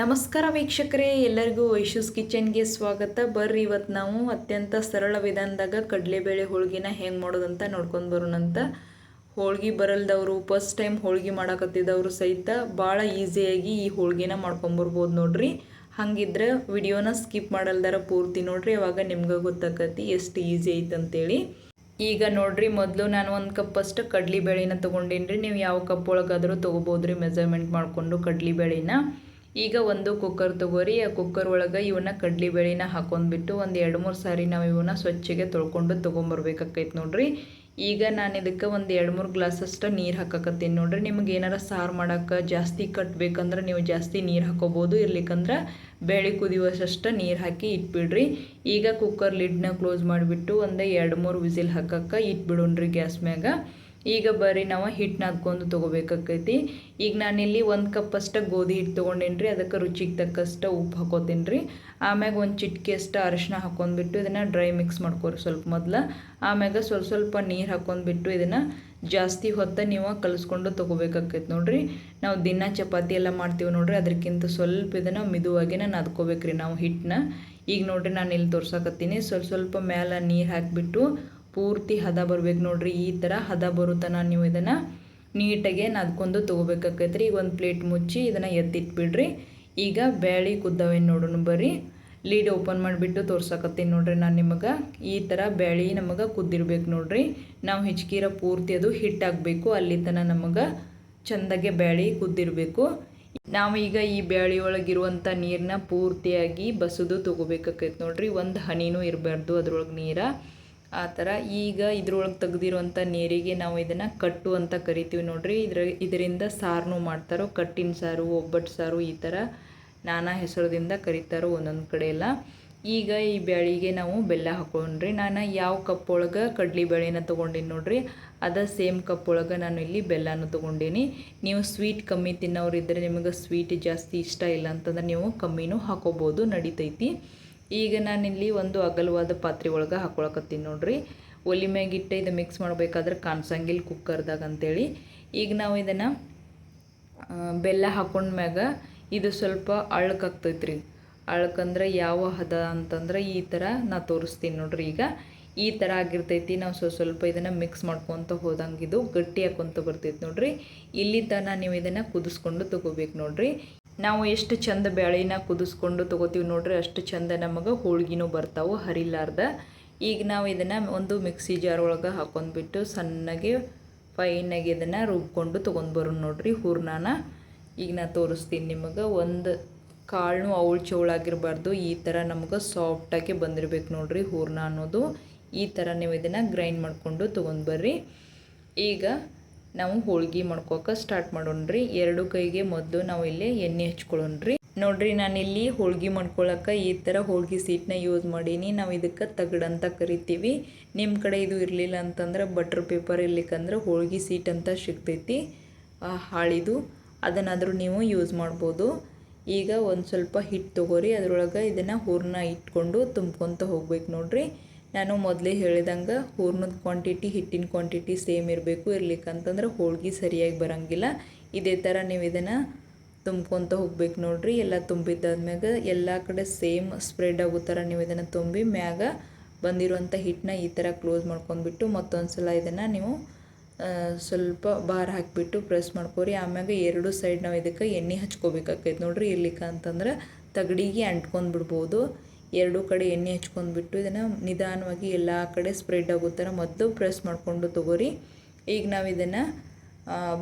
ನಮಸ್ಕಾರ ವೀಕ್ಷಕರೇ, ಎಲ್ಲರಿಗೂ ವೈಶೂಸ್ ಕಿಚನ್ಗೆ ಸ್ವಾಗತ. ಬರ್ರಿ ಇವತ್ತು ನಾವು ಅತ್ಯಂತ ಸರಳ ವಿಧಾನದಾಗ ಕಡಲೆಬೇಳೆ ಹೋಳಿಗೆನ ಹೆಂಗೆ ಮಾಡೋದಂತ ನೋಡ್ಕೊಂಡು ಬರೋಣಂತ. ಹೋಳ್ಗೆ ಬರಲ್ದವರು, ಫಸ್ಟ್ ಟೈಮ್ ಹೋಳಿಗೆ ಮಾಡಕತ್ತಿದ್ದವರು ಸಹಿತ ಭಾಳ ಈಸಿಯಾಗಿ ಈ ಹೋಳ್ಗಿನ ಮಾಡ್ಕೊಂಬರ್ಬೋದು ನೋಡ್ರಿ. ಹಂಗಿದ್ರೆ ವಿಡಿಯೋನ ಸ್ಕಿಪ್ ಮಾಡಲ್ದಾರ ಪೂರ್ತಿ ನೋಡ್ರಿ, ಅವಾಗ ನಿಮ್ಗೆ ಗೊತ್ತಾಕತಿ ಎಷ್ಟು ಈಸಿ ಐತೆ ಅಂತೇಳಿ ಈಗ ನೋಡ್ರಿ, ಮೊದಲು ನಾನು ಒಂದು ಕಪ್ ಅಷ್ಟು ಕಡ್ಲಿ ಬೇಳೆನ ತೊಗೊಂಡೇನಿ ನೀವು ಯಾವ ಕಪ್ ಒಳಗಾದರೂ ತೊಗೋಬೋದ್ರಿ, ಮೆಜರ್ಮೆಂಟ್ ಮಾಡಿಕೊಂಡು ಕಡ್ಲಿ ಬೇಳೆನ ಈಗ ಒಂದು ಕುಕ್ಕರ್ ತೊಗೋರಿ, ಆ ಕುಕ್ಕರ್ ಒಳಗೆ ಇವನ್ನ ಕಡ್ಲಿ ಬೇಳೆನ ಹಾಕೊಂಡ್ಬಿಟ್ಟು ಒಂದು ಎರಡು ಮೂರು ಸಾರಿ ನಾವು ಇವನ್ನ ಸ್ವಚ್ಛಗೆ ತೊಳ್ಕೊಂಡು ತೊಗೊಂಬರ್ಬೇಕಾಕೈತೆ ನೋಡ್ರಿ. ಈಗ ನಾನು ಇದಕ್ಕೆ ಒಂದು ಎರಡು ಮೂರು ಗ್ಲಾಸಷ್ಟು ನೀರು ಹಾಕಕತ್ತೀನಿ ನೋಡ್ರಿ. ನಿಮ್ಗೆ ಏನಾರ ಸಾರು ಮಾಡೋಕ್ಕೆ ಜಾಸ್ತಿ ಕಟ್ಟಬೇಕಂದ್ರೆ ನೀವು ಜಾಸ್ತಿ ನೀರು ಹಾಕೋಬೋದು. ಇರ್ಲಿಕ್ಕಂದ್ರೆ ಬೇಳೆ ಕುದಿಯುವಷ್ಟು ನೀರು ಹಾಕಿ ಇಟ್ಬಿಡ್ರಿ. ಈಗ ಕುಕ್ಕರ್ ಲಿಡ್ನ ಕ್ಲೋಸ್ ಮಾಡಿಬಿಟ್ಟು ಒಂದು ಎರಡು ಮೂರು ವಿಸಿಲ್ ಹಾಕಕ್ಕೆ ಇಟ್ಬಿಡೋಣ್ರಿ ಗ್ಯಾಸ್ ಮ್ಯಾಗ. ಈಗ ಬರ್ರಿ ನಾವು ಹಿಟ್ಟು ನಾದ್ಕೊಂಡು ತೊಗೋಬೇಕಾಕೈತಿ. ಈಗ ನಾನಿಲ್ಲಿ ಒಂದು ಕಪ್ ಅಷ್ಟು ಗೋಧಿ ಹಿಟ್ಟು ತೊಗೊಂಡೇನಿ ರೀ ಅದಕ್ಕೆ ರುಚಿಗೆ ತಕ್ಕಷ್ಟು ಉಪ್ಪು ಹಾಕೋತೀನಿ ರೀ ಆಮ್ಯಾಗ ಒಂದು ಚಿಟ್ಕೆ ಅಷ್ಟು ಅರಶಿನ ಹಾಕೊಂಡ್ಬಿಟ್ಟು ಇದನ್ನು ಡ್ರೈ ಮಿಕ್ಸ್ ಮಾಡ್ಕೋರಿ ಸ್ವಲ್ಪ ಮೊದಲು. ಆಮ್ಯಾಗ ಸ್ವಲ್ಪ ಸ್ವಲ್ಪ ನೀರು ಹಾಕೊಂಡ್ಬಿಟ್ಟು ಇದನ್ನು ಜಾಸ್ತಿ ಹೊತ್ತ ನೀವು ಕಲಿಸ್ಕೊಂಡು ತೊಗೋಬೇಕಾಕೈತಿ ನೋಡ್ರಿ. ನಾವು ದಿನ ಚಪಾತಿ ಎಲ್ಲ ಮಾಡ್ತೀವಿ ನೋಡ್ರಿ ಅದಕ್ಕಿಂತ ಸ್ವಲ್ಪ ಇದನ್ನು ಮಿದುವಾಗಿನ ನಾದ್ಕೋಬೇಕ್ರಿ ನಾವು ಹಿಟ್ಟನ್ನ ಈಗ ನೋಡ್ರಿ ನಾನು ಇಲ್ಲಿ ತೋರ್ಸಕತ್ತೀನಿ, ಸ್ವಲ್ಪ ಸ್ವಲ್ಪ ಮೇಲೆ ನೀರು ಹಾಕಿಬಿಟ್ಟು ಪೂರ್ತಿ ಹದ ಬರ್ಬೇಕು ನೋಡ್ರಿ, ಈ ಥರ ಹದ ಬರುತ್ತನ ನೀವು ಇದನ್ನು ನೀಟಾಗೆ ನದ್ಕೊಂಡು ತೊಗೋಬೇಕಾಕೈತೆ ರೀ ಈಗ ಒಂದು ಪ್ಲೇಟ್ ಮುಚ್ಚಿ ಇದನ್ನು ಎತ್ತಿಟ್ಬಿಡ್ರಿ. ಈಗ ಬ್ಯಾಳಿ ಕುದ್ದವೇನು ನೋಡೋಣ ಬರ್ರಿ. ಲೀಡ್ ಓಪನ್ ಮಾಡಿಬಿಟ್ಟು ತೋರ್ಸಕತ್ತೀನಿ ನೋಡ್ರಿ ನಾನು ನಿಮಗೆ. ಈ ಥರ ಬ್ಯಾಳಿ ನಮಗೆ ಕುದ್ದಿರ್ಬೇಕು ನೋಡ್ರಿ. ನಾವು ಹೆಚ್ಚಿಗೆರ ಪೂರ್ತಿ ಅದು ಹಿಟ್ಟಾಗಬೇಕು ಅಲ್ಲಿ ತನಕ ನಮಗೆ ಚೆಂದಾಗೆ ಬ್ಯಾಳಿ ಕುದ್ದಿರಬೇಕು. ನಾವು ಈಗ ಈ ಬ್ಯಾಳಿ ಒಳಗಿರುವಂಥ ನೀರನ್ನ ಪೂರ್ತಿಯಾಗಿ ಬಸದು ತೊಗೋಬೇಕಾಕೈತೆ ನೋಡ್ರಿ. ಒಂದು ಹನಿನೂ ಇರಬಾರ್ದು ಅದ್ರೊಳಗೆ ನೀರ. ಆ ಥರ ಈಗ ಇದ್ರೊಳಗೆ ತೆಗ್ದಿರುವಂಥ ನೀರಿಗೆ ನಾವು ಇದನ್ನು ಕಟ್ಟು ಅಂತ ಕರಿತೀವಿ ನೋಡಿರಿ. ಇದ್ರ, ಇದರಿಂದ ಸಾರನು ಮಾಡ್ತಾರೋ, ಕಟ್ಟಿನ ಸಾರು ಒಬ್ಬಟ್ಟು ಸಾರು ಈ ಥರ ನಾನಾ ಹೆಸರದಿಂದ ಕರಿತಾರೋ ಒಂದೊಂದು ಕಡೆ ಎಲ್ಲ. ಈಗ ಈ ಬ್ಯಾಳಿಗೆ ನಾವು ಬೆಲ್ಲ ಹಾಕೊಂಡ್ರಿ. ನಾನು ಯಾವ ಕಪ್ ಒಳಗೆ ಕಡ್ಲಿ ಬೇಳೆನ ತೊಗೊಂಡೀನಿ ನೋಡ್ರಿ. ಅದ ಸೇಮ್ ಕಪ್ ಒಳಗೆ ನಾನು ಇಲ್ಲಿ ಬೆಲ್ಲನ ತೊಗೊಂಡೀನಿ. ನೀವು ಸ್ವೀಟ್ ಕಮ್ಮಿ ತಿನ್ನೋರು ಇದ್ದರೆ ನಿಮಗೆ ಸ್ವೀಟ್ ಜಾಸ್ತಿ ಇಷ್ಟ ಇಲ್ಲ ಅಂತಂದ್ರೆ ನೀವು ಕಮ್ಮಿನೂ ಹಾಕೋಬೋದು, ನಡಿತೈತಿ. ಈಗ ನಾನು ಇಲ್ಲಿ ಒಂದು ಅಗಲವಾದ ಪಾತ್ರೆ ಒಳಗೆ ಹಾಕೊಳಕತ್ತೀನಿ ನೋಡ್ರಿ. ಒಲಿ ಮ್ಯಾಗಿಟ್ಟು ಇದು ಮಿಕ್ಸ್ ಮಾಡಬೇಕಾದ್ರೆ ಕಾಣಿಸಂಗಿಲ್ಲ ಕುಕ್ಕರ್ದಾಗ ಅಂತೇಳಿ. ಈಗ ನಾವು ಇದನ್ನು ಬೆಲ್ಲ ಹಾಕೊಂಡ್ಮ್ಯಾಗ ಇದು ಸ್ವಲ್ಪ ಅಳ್ಕಾಗ್ತೈತೆ ರೀ ಅಳ್ಕಂದ್ರೆ ಯಾವ ಹದ ಅಂತಂದ್ರೆ ಈ ಥರ ನಾ ತೋರಿಸ್ತೀನಿ ನೋಡ್ರಿ ಈಗ. ಈ ಥರ ಆಗಿರ್ತೈತಿ, ನಾವು ಸ್ವಲ್ಪ ಸ್ವಲ್ಪ ಇದನ್ನು ಮಿಕ್ಸ್ ಮಾಡ್ಕೊತ ಹೋದಂಗೆ ಇದು ಗಟ್ಟಿ ಹಾಕೊಂತ ಬರ್ತೈತಿ ನೋಡ್ರಿ. ಇಲ್ಲಿ ತನಕ ನೀವು ಇದನ್ನು ಕುದಿಸ್ಕೊಂಡು ತಗೋಬೇಕು ನೋಡ್ರಿ. ನಾವು ಎಷ್ಟು ಚಂದ ಬ್ಯಾಳಿನ ಕುದಿಸ್ಕೊಂಡು ತೊಗೋತೀವಿ ನೋಡ್ರಿ, ಅಷ್ಟು ಚಂದ ನಮಗೆ ಹೋಳ್ಗಿನೂ ಬರ್ತಾವೆ, ಹರಿಲಾರ್ದ. ಈಗ ನಾವು ಇದನ್ನು ಒಂದು ಮಿಕ್ಸಿ ಜಾರ್ ಒಳಗೆ ಹಾಕೊಂಡ್ಬಿಟ್ಟು ಸಣ್ಣಗೆ ಫೈನಾಗಿ ಇದನ್ನು ರುಬ್ಕೊಂಡು ತೊಗೊಂಡು ಬರೋಣ ನೋಡ್ರಿ ಹೂರ್ನಾನ ಈಗ ನಾ ತೋರಿಸ್ತೀನಿ ನಿಮಗೆ, ಒಂದು ಕಾಳು ಅವಳು ಚೌಳಾಗಿರಬಾರ್ದು, ಈ ಥರ ನಮ್ಗೆ ಸಾಫ್ಟಾಗಿ ಬಂದಿರ್ಬೇಕು ನೋಡ್ರಿ ಹೂರ್ಣ ಅನ್ನೋದು. ಈ ಥರ ನೀವು ಇದನ್ನು ಗ್ರೈಂಡ್ ಮಾಡಿಕೊಂಡು ತೊಗೊಂಡು ಬರ್ರಿ. ಈಗ ನಾವು ಹೋಳ್ಗೆ ಮಾಡ್ಕೋಕೆ ಸ್ಟಾರ್ಟ್ ಮಾಡೋಣ್ರಿ. ಎರಡು ಕೈಗೆ ಮೊದಲು ನಾವು ಇಲ್ಲಿ ಎಣ್ಣೆ ಹಚ್ಕೊಳ್ಳೋಣ್ರಿ. ನೋಡ್ರಿ ನಾನಿಲ್ಲಿ ಹೋಳ್ಗೆ ಮಾಡ್ಕೊಳಕ್ಕೆ ಈ ಥರ ಹೋಳ್ಗೆ ಸೀಟ್ನ ಯೂಸ್ ಮಾಡೀನಿ. ನಾವು ಇದಕ್ಕೆ ತಗಡಂತ ಕರಿತೀವಿ. ನಿಮ್ಮ ಕಡೆ ಇದು ಇರಲಿಲ್ಲ ಅಂತಂದ್ರೆ ಬಟ್ರ್ ಪೇಪರ್ ಇರ್ಲಿಕ್ಕಂದ್ರೆ ಹೋಳ್ಗೆ ಸೀಟ್ ಅಂತ ಸಿಗ್ತೈತಿ. ಹಾಳಿದು. ಅದನ್ನಾದರೂ ನೀವು ಯೂಸ್ ಮಾಡ್ಬೋದು. ಈಗ ಒಂದು ಸ್ವಲ್ಪ ಹಿಟ್ಟು ತೊಗೋರಿ. ಅದರೊಳಗೆ ಇದನ್ನು ಹೂರ್ನ ಇಟ್ಕೊಂಡು ತುಂಬ್ಕೊತ ಹೋಗ್ಬೇಕು ನೋಡ್ರಿ. ನಾನು ಮೊದಲೇ ಹೇಳಿದಂಗೆ ಹೂರ್ಣದ ಕ್ವಾಂಟಿಟಿ ಹಿಟ್ಟಿನ ಕ್ವಾಂಟಿಟಿ ಸೇಮ್ ಇರಬೇಕು. ಇರ್ಲಿಕ್ಕಂತಂದ್ರೆ ಹೋಳ್ಗೆ ಸರಿಯಾಗಿ ಬರೋಂಗಿಲ್ಲ. ಇದೇ ಥರ ನೀವು ಇದನ್ನು ತುಂಬ್ಕೊತ ಹೋಗ್ಬೇಕು ನೋಡ್ರಿ. ಎಲ್ಲ ತುಂಬಿದ್ದಾದ್ಮ್ಯಾಗ ಎಲ್ಲ ಕಡೆ ಸೇಮ್ ಸ್ಪ್ರೆಡ್ ಆಗೋ ಥರ ನೀವು ಇದನ್ನು ತುಂಬಿ ಮ್ಯಾಗ ಬಂದಿರುವಂಥ ಹಿಟ್ಟನ್ನ ಈ ಥರ ಕ್ಲೋಸ್ ಮಾಡ್ಕೊಂಡ್ಬಿಟ್ಟು ಮತ್ತೊಂದು ಸಲ ಇದನ್ನು ನೀವು ಸ್ವಲ್ಪ ಬಾರ್ ಹಾಕಿಬಿಟ್ಟು ಪ್ರೆಸ್ ಮಾಡ್ಕೊರಿ. ಆಮ್ಯಾಗ ಎರಡು ಸೈಡ್ ನಾವು ಇದಕ್ಕೆ ಎಣ್ಣೆ ಹಚ್ಕೋಬೇಕಾಕೈತೆ ನೋಡ್ರಿ. ಇರ್ಲಿಕ್ಕ ಅಂತಂದ್ರೆ ತಗಡಿಗೆ ಅಂಟ್ಕೊಂಡು ಬಿಡ್ಬೋದು ಎರಡೂ ಕಡೆ ಎಣ್ಣೆ ಹಚ್ಕೊಂಡ್ಬಿಟ್ಟು ಇದನ್ನು ನಿಧಾನವಾಗಿ ಎಲ್ಲ ಕಡೆ ಸ್ಪ್ರೆಡ್ ಆಗೋ ಥರ ಮೊದಲು ಪ್ರೆಸ್ ಮಾಡಿಕೊಂಡು ತೊಗೋರಿ. ಈಗ ನಾವು ಇದನ್ನು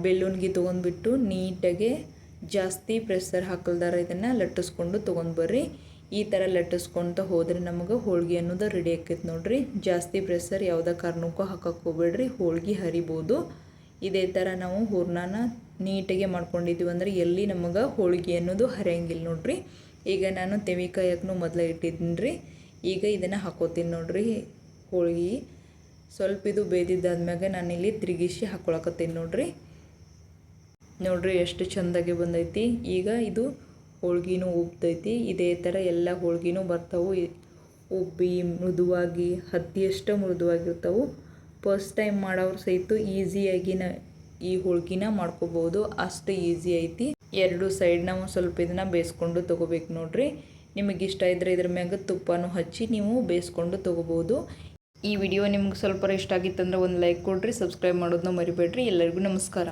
ಬೆಲ್ಲೂನ್ಗೆ ತೊಗೊಂಡ್ಬಿಟ್ಟು ನೀಟಾಗೆ ಜಾಸ್ತಿ ಪ್ರೆಸ್ಸರ್ ಹಾಕಲ್ದಾರ ಇದನ್ನು ಲಟ್ಟಿಸ್ಕೊಂಡು ತೊಗೊಂಡು ಬರ್ರಿ. ಈ ಥರ ಲಟ್ಟಿಸ್ಕೊತ ಹೋದರೆ ನಮಗೆ ಹೋಳಿಗೆ ಅನ್ನೋದು ರೆಡಿ ಆಕೈತೆ ನೋಡಿರಿ. ಜಾಸ್ತಿ ಪ್ರೆಸ್ಸರ್ ಯಾವುದೇ ಕಾರಣಕ್ಕೂ ಹಾಕಕ್ಕೆ ಹೋಗ್ಬೇಡ್ರಿ. ಹೋಳಿಗೆ ಹರಿಬೋದು. ಇದೇ ಥರ ನಾವು ಹೂರ್ಣನ ನೀಟಾಗೆ ಮಾಡ್ಕೊಂಡಿದ್ದೀವಿ ಅಂದ್ರೆ ಎಲ್ಲಿ ನಮಗೆ ಹೋಳಿಗೆ ಅನ್ನೋದು ಹರಿಯಂಗಿಲ್ಲ ನೋಡ್ರಿ. ಈಗ ನಾನು ತೆವಿಕಾಯಕ್ಕೂ ಮೊದಲು ಇಟ್ಟಿದ್ದೀನಿ ರೀ ಈಗ ಇದನ್ನು ಹಾಕೋತೀನಿ ನೋಡ್ರಿ. ಹೋಳಿಗೆ ಸ್ವಲ್ಪ ಇದು ಬೇದಿದ್ದಾದ್ಮ್ಯಾಗ ಇಲ್ಲಿ ತಿರುಗಿಸಿ ಹಾಕೊಳಕತ್ತೀನಿ ನೋಡ್ರಿ. ನೋಡ್ರಿ ಎಷ್ಟು ಚಂದಾಗಿ ಬಂದೈತಿ. ಈಗ ಇದು ಹೋಳ್ಗಿನೂ ಉಬ್ತೈತಿ ಇದೇ ಥರ ಎಲ್ಲ ಹೋಳ್ಗಿನೂ ಬರ್ತಾವೆ. ಉಬ್ಬಿ ಮೃದುವಾಗಿ ಹತ್ತಿಯಷ್ಟು ಮೃದುವಾಗಿರ್ತಾವೆ. ಫಸ್ಟ್ ಟೈಮ್ ಮಾಡೋರು ಸಹಿತ ಈಸಿಯಾಗಿ ನ ಈ ಹೋಳ್ಗಿನ ಮಾಡ್ಕೋಬೋದು. ಅಷ್ಟು ಈಸಿ ಐತಿ. ಎರಡು ಸೈಡ್ ನಾವು ಸ್ವಲ್ಪ ಇದನ್ನ ಬೇಯಿಸ್ಕೊಂಡು ತೊಗೋಬೇಕು ನೋಡ್ರಿ. ನಿಮಗೆ ಇಷ್ಟ ಇದ್ದರೆ ಇದ್ರ ಮ್ಯಾಗ ತುಪ್ಪನೂ ಹಚ್ಚಿ ನೀವು ಬೇಯಿಸ್ಕೊಂಡು ತೊಗೋಬೋದು ಈ ವಿಡಿಯೋ ನಿಮ್ಗೆ ಸ್ವಲ್ಪ ಇಷ್ಟ ಆಗಿತ್ತಂದ್ರೆ ಒಂದು ಲೈಕ್ ಕೊಡಿರಿ, ಸಬ್ಸ್ಕ್ರೈಬ್ ಮಾಡೋದನ್ನ ಮರಿಬೇಡ್ರಿ. ಎಲ್ಲರಿಗೂ ನಮಸ್ಕಾರ.